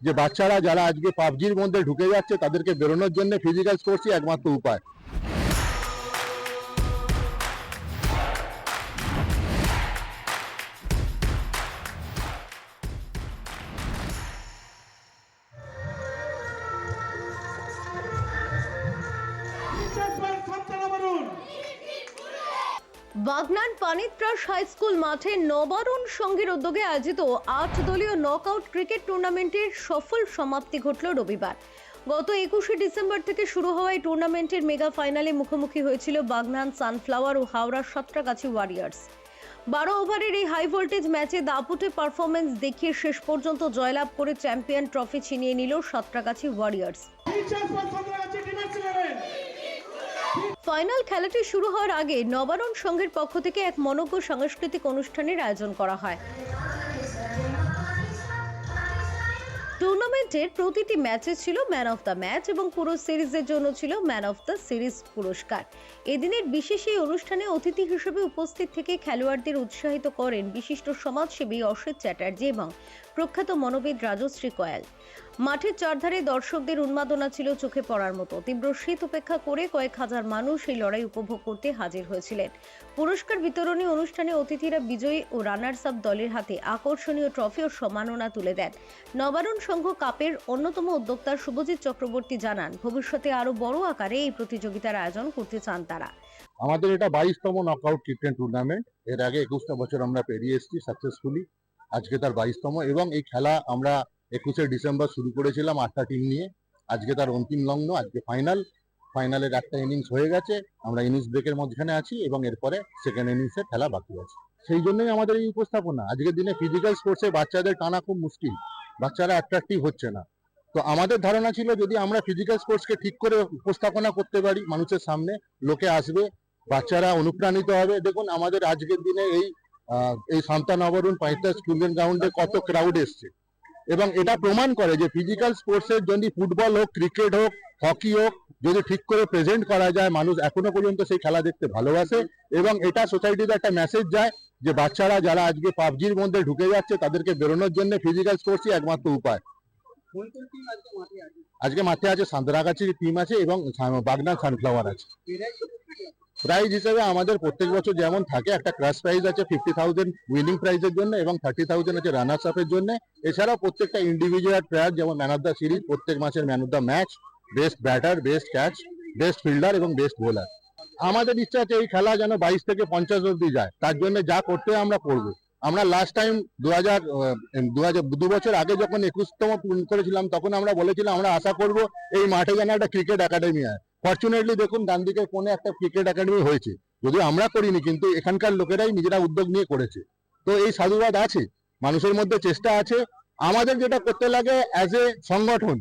যে বাচ্চারা যারা আজকে পাবজির মধ্যে ঢুকে যাচ্ছে, তাদেরকে বেরোনোর জন্য ফিজিক্যাল স্পোর্টসই একমাত্র উপায়। বাগনান পানিত্রাস হাই স্কুল মাঠে নবারুণ সংঘের উদ্যোগে আয়োজিত আট দলীয় নকআউট ক্রিকেট টুর্নামেন্টের সফল সমাপ্তি ঘটল রবিবার। গত একুশে ডিসেম্বর থেকে শুরু হওয়া এই টুর্নামেন্টের মেগা ফাইনালে মুখোমুখি হয়েছিল বাগনান সানফ্লাওয়ার ও হাওড়া সাতরাগাছি ওয়ারিয়ার্স বারো ওভারের এই হাই ভোল্টেজ ম্যাচে দাপুটে পারফরমেন্স দেখিয়ে শেষ পর্যন্ত জয়লাভ করে চ্যাম্পিয়ন ট্রফি ছিনিয়ে নিল সাতরাগাছি ওয়ারিয়ার্স ফাইনাল খেলাটি শুরু হওয়ার আগে নবারণ সংঘের পক্ষ থেকে এক মনজ্ঞ সাংস্কৃতিক অনুষ্ঠানের আয়োজন করা হয়। টুর্নামেন্টের প্রতিটি ম্যাচে ছিল ম্যান অফ দ্য ম্যাচ এবং পুরো সিরিজের জন্য ছিল ম্যান অফ দ্য সিরিজ পুরস্কার। এদিনের বিশেষ এই অনুষ্ঠানে অতিথি হিসেবে উপস্থিত থেকে খেলোয়াড়দের উৎসাহিত করেন বিশিষ্ট সমাজসেবী অসিত চ্যাটার্জি এবং প্রখ্যাত মনোবিদ রাজশ্রী কয়াল। মাঠের চারধারে দর্শকদের উন্মাদনা ছিল চোখে পড়ার মতো। তীব্র শীত উপেক্ষা করে কয়েক হাজার মানুষ এই লড়াই উপভোগ করতে হাজির হয়েছিলেন। পুরস্কার বিতরণী অনুষ্ঠানে অতিথিরা বিজয়ী ও রানার্স আপ দলের হাতে আকর্ষণীয় ট্রফি ও সম্মাননা তুলে দেন। নবারণ সংঘ কাপের অন্যতম উদ্যোক্তা শুভজিৎ চক্রবর্তী জানান, ভবিষ্যতে আরও বড় আকারে এই প্রতিযোগিতার আয়োজন করতে চান তারা। আমাদের এটা বাইশতম নকআউট ক্রিকেট টুর্নামেন্ট এর আগে একুশটা বছর আমরা পেরিয়ে এসেছি সাকসেসফুলি আজকে তার বাইশতম এবং এই খেলা আমরা একুশে ডিসেম্বর শুরু করেছিলাম আটটা টিম নিয়ে। আজকে তার অন্তিম লগ্ন, আজকে ফাইনাল ফাইনালের একটা ইনিংস হয়ে গেছে। আমরা ইনিংস ব্রেকের মধ্যখানে আছি এবং এরপরে সেকেন্ড ইনিংসে খেলা বাকি আছে। সেই জন্যই আমাদের এই উপস্থাপনা। আজকের দিনে ফিজিক্যাল স্পোর্টসে বাচ্চাদের টানা খুব মুশকিল। বাচ্চারা অ্যাট্রাকটিভ হচ্ছে না। তো আমাদের ধারণা ছিল যদি আমরা ফিজিক্যাল স্পোর্টসকে ঠিক করে উপস্থাপনা করতে পারি মানুষের সামনে, লোকে আসবে, বাচ্চারা অনুপ্রাণিত হবে। দেখুন, আমাদের আজকের দিনে এই এই শান্তানগরুন পাঁচটা স্কুলের গ্রাউন্ডে কত ক্রাউড এসছে। এবং এটা প্রমাণ করে যে ফিজিক্যাল স্পোর্টসের যদি ফুটবল হোক ক্রিকেট হোক হকি হোক, যদি ঠিক করে প্রেজেন্ট করা যায়, মানুষ এখনও পর্যন্ত সেই খেলা দেখতে ভালোবাসে এবং এটা সোসাইটিতে একটা মেসেজ যায় যে বাচ্চারা যারা আজকে পাবজির মধ্যে ঢুকে যাচ্ছে, তাদেরকে বেরোনোর জন্য ফিজিক্যাল স্পোর্টসই একমাত্র উপায়। আজকে মাঠে আছে, সাঁতরাগাছির টিম আছে এবং বাগনা সানফ্লাওয়ার আছে। প্রাইজ হিসেবে আমাদের প্রত্যেক বছর যেমন থাকে, একটা ক্রাশ প্রাইজ আছে ফিফটি থাউজেন্ড উইনিং প্রাইজের জন্য এবং থার্টি থাউজেন্ড আছে রানার্স আপের জন্য। এছাড়াও প্রত্যেকটা ইন্ডিভিজুয়াল প্লেয়ার যেমন ম্যান অফ দ্য সিরিজ প্রত্যেক মাসের man of the match best batter best catch best fielder এবং বেস্ট বোলার আমাদের ইচ্ছা আছে এই খেলা যেন বাইশ থেকে পঞ্চাশ অব্দি যায়। তার জন্য যা করতে আমরা করব। আমরা লাস্ট টাইম দু হাজার দু হাজার, দু বছর আগে যখন একুশতম করেছিলাম, তখন আমরা বলেছিলাম আমরা আশা করব এই মাঠে যেন একটা ক্রিকেট একাডেমি হয়। ফর্চুনেটলি দেখুন ডান দিকের কোণে একটা ক্রিকেট একাডেমি হয়েছে। যদিও আমরা করিনি, কিন্তু এখানকার লোকেরাই নিজেরা উদ্যোগ নিয়ে করেছে। তো এই সাধুবাদ আছে, মানুষের মধ্যে চেষ্টা আছে। আমাদের যেটা করতে লাগে অ্যাজ এ সংগঠন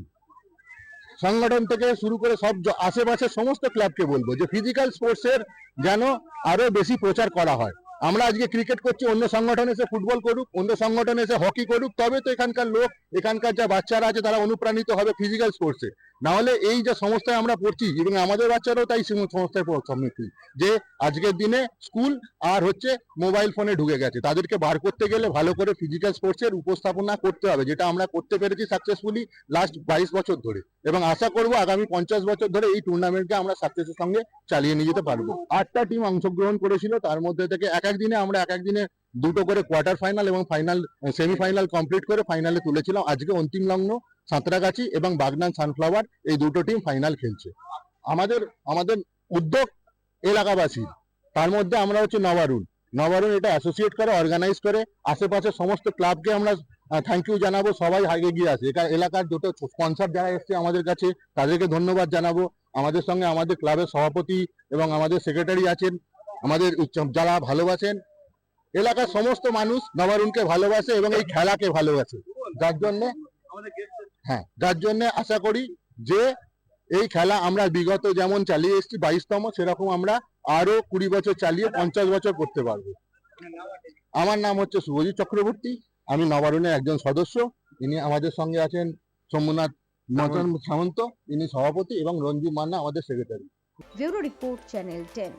সংগঠন থেকে শুরু করে সব আশেপাশের সমস্ত ক্লাবকে বলব যে ফিজিক্যাল স্পোর্টসের যেন আরও বেশি প্রচার করা হয়। আমরা আজকে ক্রিকেট করছি, অন্য সংগঠন এসে ফুটবল করুক, অন্য সংগঠন এসে হকি করুক, তবে তো এখানকার লোক, এখানকার যা বাচ্চারা আছে তারা অনুপ্রাণিত হবে ফিজিক্যাল স্পোর্টসে না হলে এই যে সমস্যায় আমরা পড়ছি এবং আমাদের বাচ্চারাও তাই সম- সমস্যায় সম্মুখীন, যে আজকের দিনে স্কুল আর হচ্ছে মোবাইল ফোনে ঢুকে গেছে। তাদেরকে বার করতে গেলে ভালো করে ফিজিক্যাল স্পোর্টসের উপস্থাপনা করতে হবে, যেটা আমরা করতে পেরেছি সাকসেসফুলি লাস্ট বাইশ বছর ধরে। এবং আশা করব আগামী পঞ্চাশ বছর ধরে এই টুর্নামেন্টকে আমরা সাকসেসের সঙ্গে চালিয়ে নিয়ে যেতে পারব। আটটা টিম অংশগ্রহণ করেছিল, তার মধ্যে থেকে এক এক দিনে আমরা এক এক দিনে দুটো করে কোয়ার্টার ফাইনাল এবং ফাইনাল সেমিফাইনাল কমপ্লিট করে ফাইনালে তুলেছিলাম। আজকে অন্তিম লগ্ন, সাঁতরাগাছি এবং বাগনান সানফ্লাওয়ার এই দুটো টিম ফাইনাল খেলছে। আমাদের আমাদের উদ্যোগ এলাকাবাসীর তার মধ্যে আমরা হচ্ছে নবারুণ। নবারুণ এটা অ্যাসোসিয়েট করে অর্গানাইজ করে, আশেপাশের সমস্ত ক্লাবকে আমরা থ্যাংক ইউ জানাব সবাই আগে গিয়ে আছে। এটা এলাকার দুটো স্পন্সর যারা এসছে আমাদের কাছে তাদেরকে ধন্যবাদ জানাব। আমাদের সঙ্গে আমাদের ক্লাবের সভাপতি এবং আমাদের সেক্রেটারি আছেন আমাদের উচ্চ- যারা ভালোবাসেন এলাকার সমস্ত মানুষ নবারুণকে ভালোবাসে এবং এই খেলাকে ভালোবাসে। যার জন্য হ্যাঁ যার জন্য আশা করি যে এই খেলা আমরা বিগত যেমন চালিয়ে এসেছি বাইশতম সেরকম আমরা আরও কুড়ি বছর চালিয়ে পঞ্চাশ বছর করতে পারব। আমার নাম হচ্ছে শুভজিৎ চক্রবর্তী। আমি নবারুণের একজন সদস্য, ইনি আমাদের সঙ্গে আছেন সোমনাথ মতন সামন্ত, ইনি সভাপতি এবং রঞ্জু মান্না আমাদের secretary bureau report channel ten.